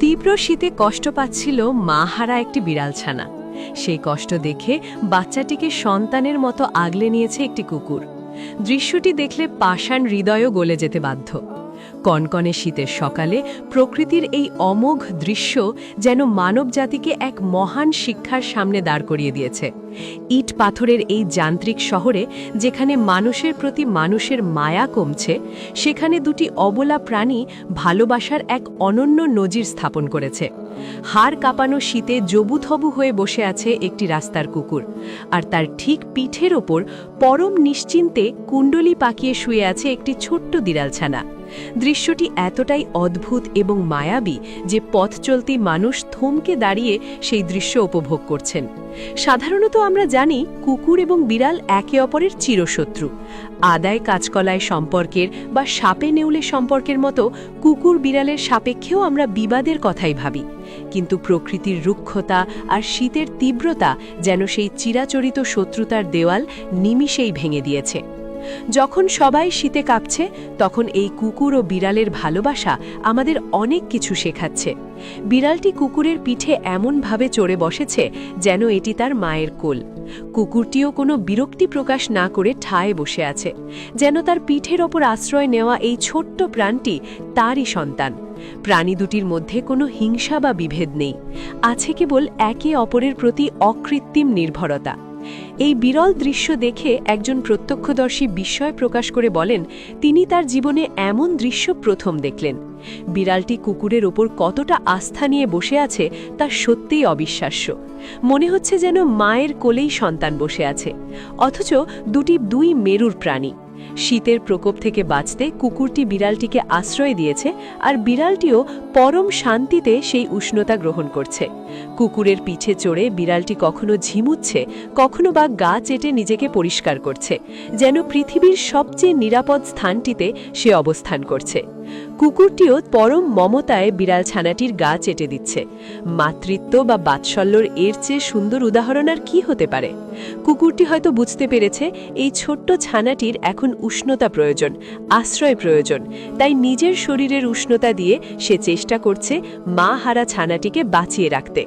তীব্র শীতে কষ্ট পাচ্ছিল মা হারা একটি বিড়াল ছানা সেই কষ্ট দেখে বাচ্চাটিকে সন্তানের মতো আগলে নিয়েছে একটি কুকুর। দৃশ্যটি দেখলে পাষাণ হৃদয়ও গলে যেতে বাধ্য। কনকনে শীতের সকালে প্রকৃতির এই অমোঘ দৃশ্য যেন মানবজাতিকে এক মহান শিক্ষার সামনে দাঁড় করিয়ে দিয়েছে। ইট পাথরের এই যান্ত্রিক শহরে, যেখানে মানুষের প্রতি মানুষের মায়া কমছে, সেখানে দুটি অবলা প্রাণী ভালোবাসার এক অনন্য নজির স্থাপন করেছে। হাড় কাঁপানো শীতে জবুথবু হয়ে বসে আছে একটি রাস্তার কুকুর, আর তার ঠিক পিঠের ওপর পরম নিশ্চিন্তে কুণ্ডলি পাকিয়ে শুয়ে আছে একটি ছোট্ট দিরালছানা। দৃশ্যটি এতটাই অদ্ভুত এবং মায়াবী যে পথ চলতি মানুষ থমকে দাঁড়িয়ে সেই দৃশ্য উপভোগ করছেন। সাধারণত আমরা জানি কুকুর এবং বিড়াল একে অপরের চিরশত্রু। আদায় কাজকলায় সম্পর্কের বা সাপে নেউলে সম্পর্কের মতো কুকুর বিড়ালের সাপেক্ষেও আমরা বিবাদের কথাই ভাবি। কিন্তু প্রকৃতির রুক্ষতা আর শীতের তীব্রতা যেন সেই চিরাচরিত শত্রুতার দেওয়াল নিমিষেই ভেঙে দিয়েছে। যখন সবাই শীতে কাঁপছে, তখন এই কুকুর ও বিড়ালের ভালোবাসা আমাদের অনেক কিছু শেখাচ্ছে। বিড়ালটি কুকুরের পিঠে এমনভাবে চড়ে বসেছে যেন এটি তার মায়ের কোল। কুকুরটিও কোনো বিরক্তি প্রকাশ না করে ঠায় বসে আছে, যেন তার পিঠের ওপর আশ্রয় নেওয়া এই ছোট্ট প্রাণটি তারই সন্তান। প্রাণী দুটির মধ্যে কোনো হিংসা বা বিভেদ নেই, আছে কেবল একে অপরের প্রতি অকৃত্রিম নির্ভরতা। এই বিরল দৃশ্য দেখে একজন প্রত্যক্ষদর্শী বিস্ময় প্রকাশ করে বলেন, তিনি তার জীবনে এমন দৃশ্য প্রথম দেখলেন। বিড়ালটি কুকুরের ওপর কতটা আস্থা নিয়ে বসে আছে তা সত্যিই অবিশ্বাস্য। মনে হচ্ছে যেন মায়ের কোলেই সন্তান বসে আছে। অথচ দুটি দুই মেরুর প্রাণী। শীতের প্রকোপ থেকে বাঁচতে কুকুরটি বিড়ালটিকে আশ্রয় দিয়েছে আর বিড়ালটিও পরম শান্তিতে সেই উষ্ণতা গ্রহণ করছে। কুকুরের পিছে চড়ে বিড়ালটি কখনো ঝিমুচ্ছে, কখনো বা গা চেটে নিজেকে পরিষ্কার করছে, যেন পৃথিবীর সবচেয়ে নিরাপদ স্থানটিতে সে অবস্থান করছে। কুকুরটিও পরম মমতায় বিড়াল ছানাটির গা চেটে দিচ্ছে। মাতৃত্ব বা বাৎসল্যর এর চেয়ে সুন্দর উদাহরণ আর কি হতে পারে? কুকুরটি হয়তো বুঝতে পেরেছে, এই ছোট্ট ছানাটির এখন উষ্ণতা প্রয়োজন, আশ্রয় প্রয়োজন। তাই নিজের শরীরের উষ্ণতা দিয়ে সে চেষ্টা করছে মা হারা ছানাটিকে বাঁচিয়ে রাখতে।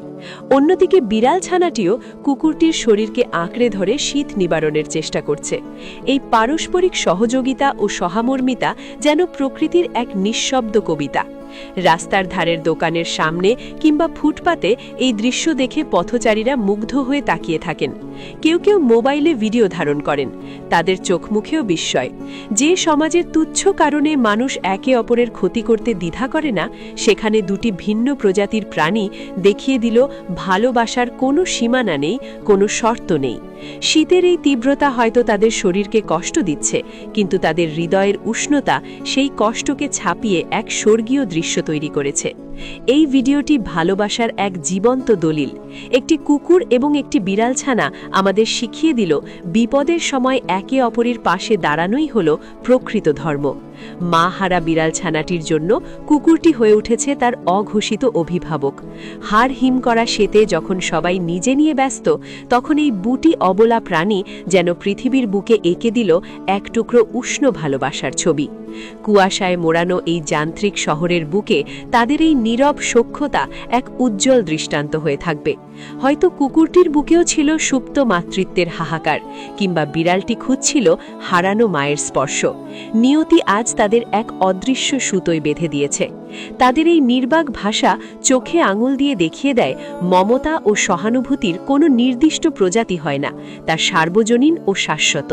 অন্যদিকে বিড়াল ছানাটিও কুকুরটির শরীরকে আঁকড়ে ধরে শীত নিবারণের চেষ্টা করছে। এই পারস্পরিক সহযোগিতা ও সহামর্মিতা যেন প্রকৃতির এক নিঃশব্দ কবিতা। রাস্তার ধারের দোকানের সামনে কিংবা ফুটপাতে এই দৃশ্য দেখে পথচারীরা মুগ্ধ হয়ে তাকিয়ে থাকেন। কেউ কেউ মোবাইলে ভিডিও ধারণ করেন। তাদের চোখ মুখেও বিস্ময়। যে সমাজের তুচ্ছ কারণে মানুষ একে অপরের ক্ষতি করতে দ্বিধা করে না, সেখানে দুটি ভিন্ন প্রজাতির প্রাণী দেখিয়ে দিল ভালোবাসার কোনো সীমানা নেই, কোনো শর্ত নেই। শীতের এই তীব্রতা হয়তো তাদের শরীরকে কষ্ট দিচ্ছে, কিন্তু তাদের হৃদয়ের উষ্ণতা সেই কষ্টকে ছাপিয়ে এক স্বর্গীয় দৃশ্য। তৈরি করেছে। এই ভিডিওটি ভালোবাসার এক জীবন্ত দলিল। একটি কুকুর এবং একটি বিড়াল ছানা আমাদের শিখিয়ে দিল, বিপদের সময় একে অপরের পাশে দাঁড়ানোই হল প্রকৃত ধর্ম। মা হারা বিড়াল ছানাটির জন্য কুকুরটি হয়ে উঠেছে তার অঘোষিত অভিভাবক। হাড় হিম করা সেতে যখন সবাই নিজে নিয়ে ব্যস্ত, তখন এই বুটি অবলা প্রাণী যেন পৃথিবীর বুকে এঁকে দিল এক টুকরো উষ্ণ ভালোবাসার ছবি। কুয়াশায় মোড়ানো এই যান্ত্রিক শহরের বুকে তাদের এই নীরব সক্ষতা এক উজ্জ্বল দৃষ্টান্ত হয়ে থাকবে। হয়তো কুকুরটির বুকেও ছিল সুপ্ত মাতৃত্বের হাহাকার কিংবা বিড়ালটি খুঁজছিল হারানো মায়ের স্পর্শ। নিয়তি আজ তাদের এক অদৃশ্য সুতোয় বেঁধে দিয়েছে। তাদের এই নির্বাক ভাষা চোখে আঙুল দিয়ে দেখিয়ে দেয়, মমতা ও সহানুভূতির কোনো নির্দিষ্ট প্রজাতি হয় না, তা সার্বজনীন ও শাশ্বত।